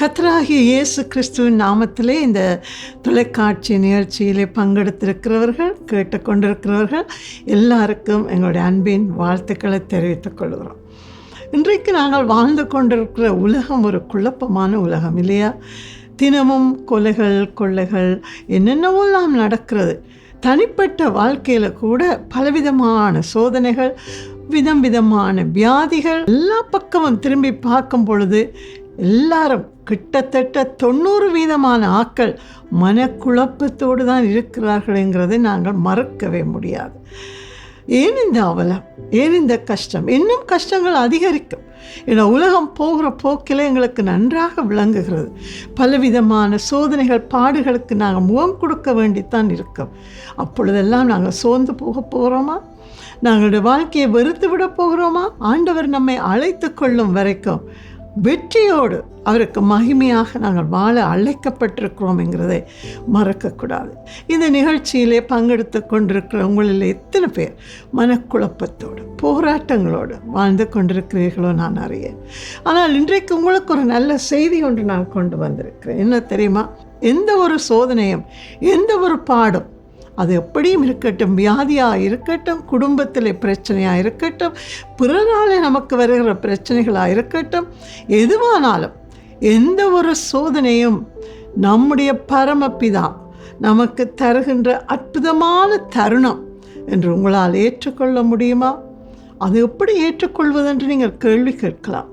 கத்தராகிய இயேசு கிறிஸ்துவின் நாமத்திலே இந்த தொலைக்காட்சி நிகழ்ச்சியிலே பங்கெடுத்திருக்கிறவர்கள் கேட்டுக்கொண்டிருக்கிறவர்கள் எல்லாருக்கும் எங்களுடைய அன்பின் வாழ்த்துக்களை தெரிவித்துக் கொள்கிறோம். இன்றைக்கு நாங்கள் வாழ்ந்து கொண்டிருக்கிற உலகம் ஒரு குழப்பமான உலகம் இல்லையா? தினமும் கொலைகள் கொள்ளைகள் என்னென்னவெல்லாம் நடக்கிறது. தனிப்பட்ட வாழ்க்கையில் கூட பலவிதமான சோதனைகள் விதம் விதமான வியாதிகள் எல்லா பக்கமும் திரும்பி பார்க்கும் பொழுது எல்லாரும் கிட்டத்தட்ட தொண்ணூறு வீதமான ஆக்கள் மனக்குழப்பத்தோடு தான் இருக்கிறார்கள்ங்கிறதை நாங்கள் மறக்கவே முடியாது. ஏன் இந்த அவலம்? ஏன் இந்த கஷ்டம்? இன்னும் கஷ்டங்கள் அதிகரிக்கும். ஏன்னா உலகம் போகிற போக்கில் எங்களுக்கு நன்றாக விளங்குகிறது. பலவிதமான சோதனைகள் பாடுகளுக்கு நாங்கள் முகம் கொடுக்க வேண்டித்தான் இருக்கோம். அப்பொழுதெல்லாம் நாங்கள் சோர்ந்து போக போகிறோமா? நாங்களுடைய வாழ்க்கையை வெறுத்து விட போகிறோமா? ஆண்டவர் நம்மை அழைத்து கொள்ளும் வரைக்கும் வெற்றியோடு அவருக்கு மகிமையாக நாங்கள் வாழ அழைக்கப்பட்டிருக்கிறோம்ங்கிறதை மறக்கக்கூடாது. இந்த நிகழ்ச்சியிலே பங்கெடுத்து கொண்டிருக்கிற உங்களில் எத்தனை பேர் மனக்குழப்பத்தோடு போராட்டங்களோடு வாழ்ந்து கொண்டிருக்கிறீர்களோ நான் அறியேன். ஆனால் இன்றைக்கு உங்களுக்கு ஒரு நல்ல செய்தி ஒன்று நான் கொண்டு வந்திருக்கிறேன். என்ன தெரியுமா? எந்த ஒரு சோதனையும் எந்த ஒரு பாடும் அது எப்படியும் இருக்கட்டும் வியாதியாக இருக்கட்டும் குடும்பத்தில் பிரச்சனையாக இருக்கட்டும் பிறனாலே நமக்கு வருகிற பிரச்சனைகளாக இருக்கட்டும் எதுவானாலும் எந்த ஒரு சோதனையும் நம்முடைய பரமப்பிதா நமக்கு தருகின்ற அற்புதமான தருணம் என்று உங்களால் ஏற்றுக்கொள்ள முடியுமா? அது எப்படி ஏற்றுக்கொள்வதென்று நீங்கள் கேள்வி கேட்கலாம்.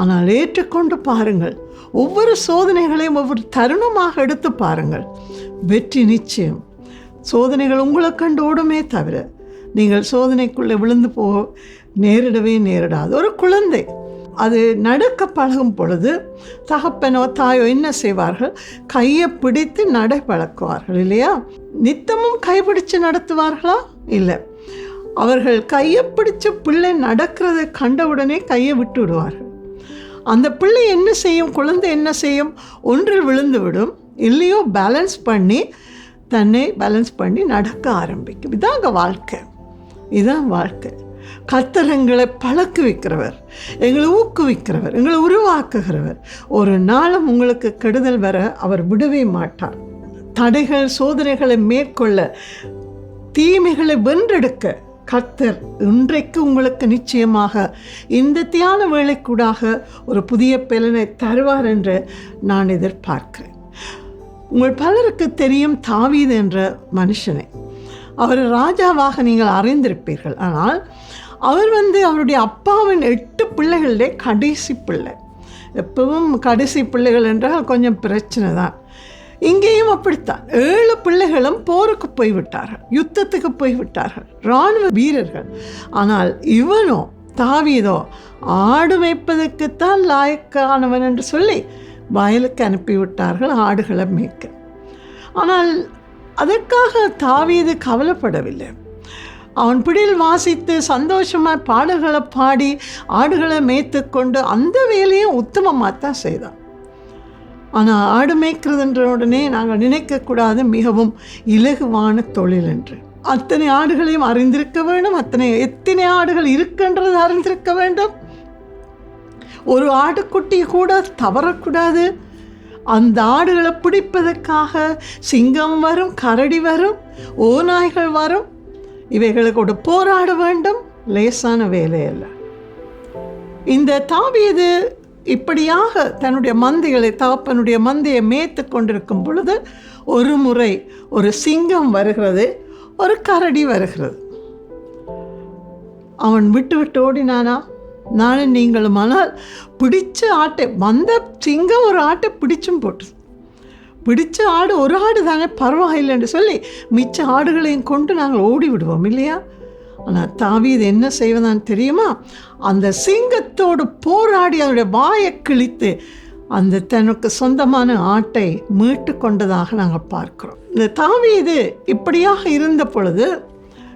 ஆனால் ஏற்றுக்கொண்டு பாருங்கள். ஒவ்வொரு சோதனைகளையும் ஒவ்வொரு தருணமாக எடுத்து பாருங்கள். வெற்றி நிச்சயம். சோதனைகள் உங்களை கண்டோடுமே தவிர நீங்கள் சோதனைக்குள்ளே விழுந்து போக நேரிடவே நேரிடாது. ஒரு குழந்தை அது நடக்க பழகும் பொழுது தகப்பனோ தாயோ என்ன செய்வார்கள்? கையை பிடித்து நடை பழக்குவார்கள் இல்லையா? நித்தமும் கைப்பிடிச்சு நடத்துவார்களா? இல்லை. அவர்கள் கையை பிடிச்ச பிள்ளை நடக்கிறதை கண்டவுடனே கையை விட்டு விடுவார்கள். அந்த பிள்ளை என்ன செய்யும்? குழந்தை என்ன செய்யும்? ஒன்றில் விழுந்து விடும். இல்லையோ பேலன்ஸ் பண்ணி தன்னை பேலன்ஸ் பண்ணி நடக்க ஆரம்பிக்கும். இதாங்க வாழ்க்கை. இதுதான் வாழ்க்கை. கத்தர் எங்களை பழக்கு வைக்கிறவர் எங்களை ஊக்குவிக்கிறவர் எங்களை உருவாக்குகிறவர். ஒரு நாளும் உங்களுக்கு கெடுதல் வர அவர் விடவே மாட்டார். தடைகள் சோதனைகளை மேற்கொள்ள தீமைகளை வென்றெடுக்க கர்த்தர் இன்றைக்கு உங்களுக்கு நிச்சயமாக இந்த தியான வேலைக்கூடாக ஒரு புதிய பலனை தருவார் என்று நான் எதிர்பார்க்கிறேன். உங்கள் பலருக்கு தெரியும் தாவீது என்ற மனுஷனை. அவர் ராஜாவாக நீங்கள் அறிந்திருப்பீர்கள். ஆனால் அவர் வந்து அவருடைய அப்பாவின் எட்டு பிள்ளைகளிலே கடைசி பிள்ளை. எப்பவும் கடைசி பிள்ளைகள் என்றால் கொஞ்சம் பிரச்சனை தான். இங்கேயும் அப்படித்தான். ஏழு பிள்ளைகளும் போருக்கு போய்விட்டார்கள். யுத்தத்துக்கு போய்விட்டார்கள். இராணுவ வீரர்கள். ஆனால் இவனோ தாவீதோ ஆடு மேய்ப்பதற்குத்தான் லாயக்கானவன் என்று சொல்லி வயலுக்கு அனுப்பிவிட்டார்கள் ஆடுகளை மேய்க்க. ஆனால் அதற்காக தாவீது கவலைப்படவில்லை. அவன் பிடியில் வாசித்து சந்தோஷமாக பாடல்களை பாடி ஆடுகளை மேய்த்து கொண்டு அந்த வேலையும் உத்தமமாக தான் செய்தான். ஆனால் ஆடு மேய்க்கிறதுன்ற உடனே நாங்கள் நினைக்கக்கூடாது மிகவும் இலகுவான தொழில் என்று. அத்தனை ஆடுகளையும் அறிந்திருக்க வேண்டும் அத்தனை எத்தனை ஆடுகள் இருக்கின்றது அறிந்திருக்க வேண்டும். ஒரு ஆட்டுக்குட்டி கூட தவறக்கூடாது. அந்த ஆடுகளை பிடிப்பதற்காக சிங்கம் வரும் கரடி வரும் ஓநாய்கள் வரும். இவைகளுக்கு போராட வேண்டும் லேசான வேலை அல்ல. இந்த தாவியது இப்படியாக தன்னுடைய மந்தைகளை தாப்பனுடைய மந்தையை மேய்த்து கொண்டிருக்கும் பொழுது ஒரு முறை ஒரு சிங்கம் வருகிறது ஒரு கரடி வருகிறது. அவன் விட்டு விட்டு ஓடினானா? நானும் நீங்களும். ஆனால் பிடிச்ச ஆட்டை வந்த சிங்கம் ஒரு ஆட்டை பிடிச்சும் போட்டு பிடிச்ச ஆடு ஒரு ஆடு தானே பரவாயில்லைன்னு சொல்லி மிச்ச ஆடுகளையும் கொண்டு நாங்கள் ஓடி விடுவோம் இல்லையா? ஆனால் தாவி இது என்ன செய்வதான்னு தெரியுமா? அந்த சிங்கத்தோடு போராடி அதனுடைய வாயை கிழித்து அந்த தனக்கு சொந்தமான ஆட்டை மீட்டு கொண்டதாக நாங்கள் பார்க்கிறோம். இந்த தாவி இது இப்படியாக இருந்த பொழுது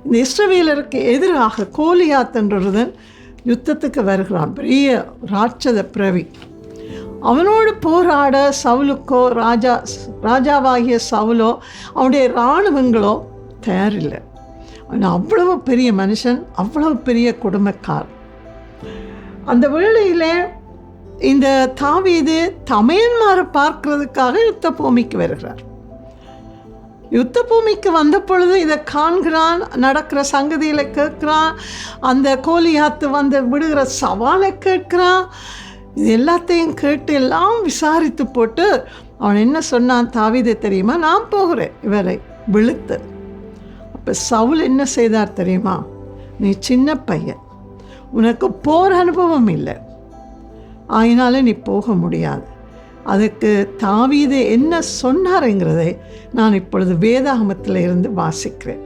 இந்த இஸ்ரவேலருக்கு எதிராக கோலியாத் என்றொருதன் யுத்தத்துக்கு வருகிறான். பெரிய ராட்சத பிரவி அவனோடு போராட சவுலுக்கோ ராஜா ராஜாவாகிய சவுலோ அவனுடைய இராணுவங்களோ தயாரில்லை. அவன் அவ்வளவு பெரிய மனுஷன் அவ்வளவு பெரிய குடும்பக்கார். அந்த வேளையில் இந்த தாவீது தமையன்மாரை பார்க்கறதுக்காக யுத்த பூமிக்கு வருகிறார். யுத்த பூமிக்கு வந்த பொழுது இதை காண்கிறான் நடக்கிற சங்கதியில் கேட்குறான் அந்த கோலியாத்து வந்து விடுகிற சவாலை கேட்குறான். இது எல்லாத்தையும் கேட்டு எல்லாம் விசாரித்து போட்டு அவன் என்ன சொன்னான் தாவீதை தெரியுமா? நான் போகிறேன் இவரை விழுத்து. அப்போ சவுல் என்ன செய்தார் தெரியுமா? நீ சின்ன பையன் உனக்கு போர் அனுபவம் இல்லை. ஆயினால நீ போக முடியாது. அதுக்கு தாவீது என்ன சொன்னாருங்கிறதை நான் இப்பொழுது வேதாகமத்தில் இருந்து வாசிக்கிறேன்.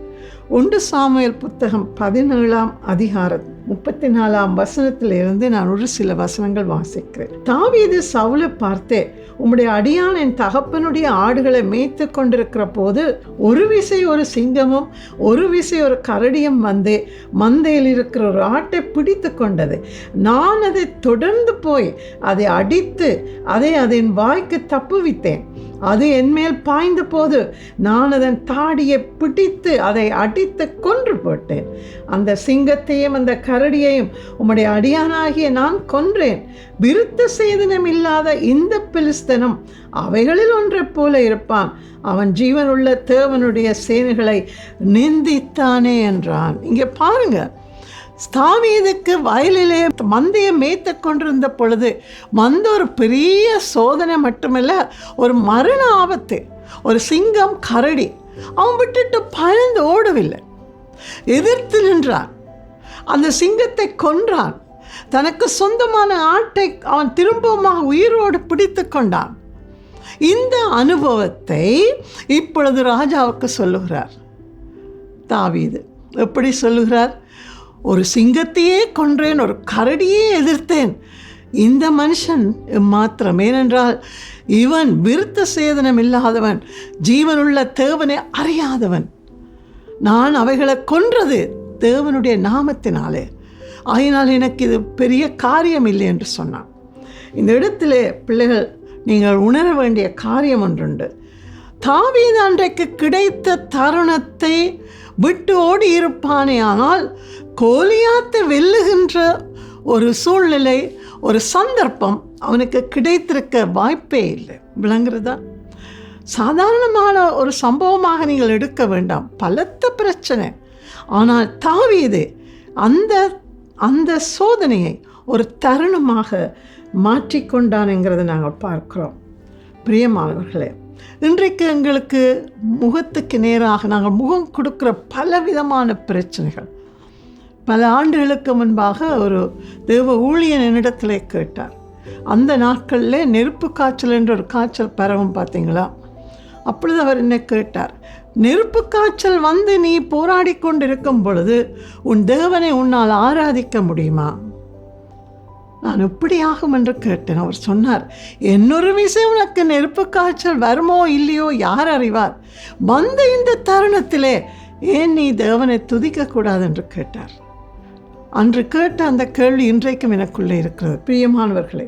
ஒன்று சாமுவேல் புத்தகம் பதினேழாம் அதிகாரம் முப்பத்தி நாலாம் வசனத்தில் இருந்து நான் ஒரு சில வசனங்கள் வாசிக்கிறேன். தாவீது சவுலை பார்த்தே உம்முடைய அடியான் என் தகப்பனுடைய ஆடுகளை மேய்த்து கொண்டிருக்கிற போது ஒரு விசை ஒரு சிங்கமும் ஒரு விசை ஒரு கரடியும் வந்து மந்தையில் இருக்கிற ஒரு ஆட்டை பிடித்து கொண்டது. நான் அதை தொடர்ந்து போய் அதை அடித்து அதை அதன் வாய்க்கு தப்புவித்தேன். அது என்மேல் பாய்ந்த போது நான் அதன் தாடியை பிடித்து அதை அடித்து கொன்று போட்டேன். அந்த சிங்கத்தையும் அந்த கரடியையும் உம்முடைய அடியானாகிய நான் கொன்றேன். விருத்த சேதனம் இல்லாத இந்த பிலிஸ்தனம் அவைகளில் ஒன்றைப் போல இருப்பான். அவன் ஜீவனுள்ள தேவனுடைய சேனைகளை நிந்தித்தானே என்றான். இங்கே பாருங்க. ஸ்தாவீதுக்கு வயலிலே மந்தையை மேய்த்து கொண்டிருந்த பொழுது மந்த ஒரு பெரிய சோதனை மட்டுமில்ல ஒரு மரண ஆபத்து ஒரு சிங்கம் கரடி அவன் விட்டுட்டு பயந்து ஓடவில்லை. எதிர்த்து நின்றான். அந்த சிங்கத்தை கொன்றான். தனக்கு சொந்தமான ஆட்டை அவன் திரும்பமாக உயிரோடு பிடித்து கொண்டான். இந்த அனுபவத்தை இப்பொழுது ராஜாவுக்கு சொல்லுகிறார். தாவீது எப்படி சொல்லுகிறார்? ஒரு சிங்கத்தையே கொன்றேன் ஒரு கரடியே எதிர்த்தேன். இந்த மனுஷன் மாத்திரம். ஏனென்றால் இவன் விருத்த சேதனம் இல்லாதவன் ஜீவனுள்ள தேவனை அறியாதவன். நான் அவைகளை கொன்றது தேவனுடைய நாமத்தினாலே. ஆயினால் எனக்கு இது பெரிய காரியம் இல்லை என்று சொன்னான். இந்த இடத்திலே பிள்ளைகள் நீங்கள் உணர வேண்டிய காரியம் ஒன்றுண்டு. தாவீது அன்றைக்கு கிடைத்த தருணத்தை விட்டு ஓடி இருப்பானே ஆனால் கோலியாத்தை வெல்லுகின்ற ஒரு சூழ்நிலை ஒரு சந்தர்ப்பம் அவனுக்கு கிடைத்திருக்க வாய்ப்பே இல்லை. விளங்குறதா? சாதாரணமான ஒரு சம்பவமாக நீங்கள் எடுக்க வேண்டாம். பலத்த பிரச்சனை. ஆனால் தாவியது அந்த அந்த சோதனையை ஒரு தருணமாக மாற்றிக்கொண்டானுங்கிறத நாங்கள் பார்க்குறோம். பிரியமானவர்களே இன்றைக்கு எங்களுக்கு முகத்துக்கு நேராக நாங்கள் முகம் கொடுக்குற பலவிதமான பிரச்சனைகள் பல ஆண்டுகளுக்கு முன்பாக ஒரு தேவ ஊழியன் என்னிடத்தில் கேட்டார். அந்த நாட்களில் நெருப்பு காய்ச்சல் என்ற ஒரு காய்ச்சல் பரவும் பார்த்தீங்களா? அப்பொழுது அவர் என்ன கேட்டார் நெருப்பு காய்ச்சல் வந்து நீ போராடி கொண்டிருக்கும் பொழுது உன் தேவனை உன்னால் ஆராதிக்க முடியுமா? நான் எப்படி ஆகும்? என்று கேட்டேன். அவர் சொன்னார் என்னொரு விஷயம் உனக்கு நெருப்பு காய்ச்சல் வருமோ இல்லையோ யார் அறிவார்? வந்த இந்த தருணத்திலே ஏன் நீ தேவனை துதிக்கக்கூடாது என்று கேட்டார். அன்று கேட்ட அந்த கேள்வி இன்றைக்கும் எனக்குள்ளே இருக்கிறது. பிரியமானவர்களே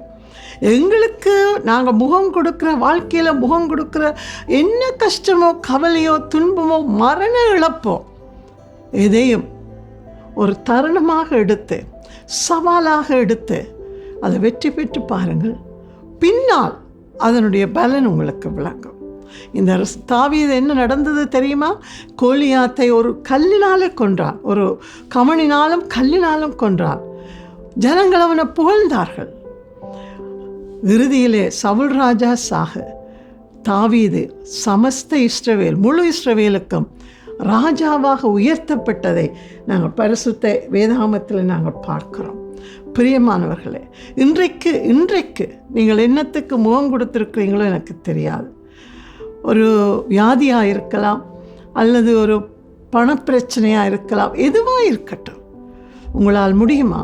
எங்களுக்கு நாங்கள் முகம் கொடுக்குற வாழ்க்கையில் முகம் கொடுக்குற என்ன கஷ்டமோ கவலையோ துன்பமோ மரண இழப்போ எதையும் ஒரு தருணமாக எடுத்து சவாலாக எடுத்து அதை வெற்றி பெற்று பாருங்கள். பின்னால் அதனுடைய பலன் உங்களுக்கு விளங்கும். இந்த அரசு தாவீது என்ன நடந்தது தெரியுமா? கோலியாத்தை ஒரு கல்லினாலே கொன்றான். ஒரு கமணினாலும் கல்லினாலும் கொன்றான். ஜனங்கள் அவனை புகழ்ந்தார்கள். இறுதியிலே சவுல் ராஜா சாக தாவீது சமஸ்த இஸ்ரவேல் முழு இஸ்ரவேலுக்கும் ராஜாவாக உயர்த்தப்பட்டதை நாங்கள் பரிசுத்த வேதாமத்தில் நாங்கள் பார்க்கிறோம். பிரியமானவர்களே இன்றைக்கு இன்றைக்கு நீங்கள் என்னத்துக்கு முகம் கொடுத்துருக்கிறீங்களோ எனக்கு தெரியாது. ஒரு வியாதியாக இருக்கலாம் அல்லது ஒரு பணப்பிரச்சனையாக இருக்கலாம் எதுவாக இருக்கட்டும். உங்களால் முடியுமா?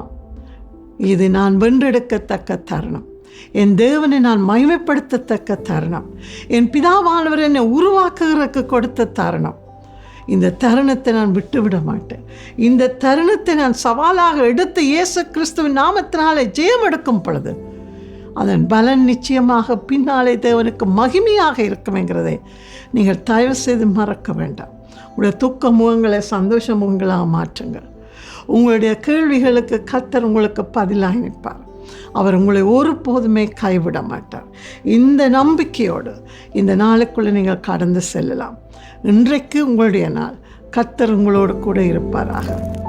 இது நான் வென்றெடுக்கத்தக்க தருணம். என் தேவனை நான் மகிமைப்படுத்தத்தக்க தருணம். என் பிதாவானவர் என்னை உருவாக்குகிறதுக்கு கொடுத்த தருணம். இந்த தருணத்தை நான் விட்டுவிட மாட்டேன். இந்த தருணத்தை நான் சவாலாக எடுத்து இயேசு கிறிஸ்துவின் நாமத்தினாலே ஜெயம் எடுக்கும் பொழுது அதன் பலன் நிச்சயமாக பின்னாலே தேவனுக்கு மகிமையாக இருக்குமெங்கிறதை நீங்கள் தயவு செய்து மறக்க வேண்டாம். உங்களுடைய துக்க முகங்களை சந்தோஷ முகங்களாக மாற்றுங்கள். உங்களுடைய கேள்விகளுக்கு கத்தர் உங்களுக்கு பதிலாக நிற்பார். அவர் உங்களை ஒருபோதுமே கைவிட மாட்டார். இந்த நம்பிக்கையோடு இந்த நாளுக்குள்ளே நீங்கள் கடந்து செல்லலாம். இன்றைக்கு உங்களுடைய நாள். கத்தர் உங்களோடு கூட இருப்பாராக.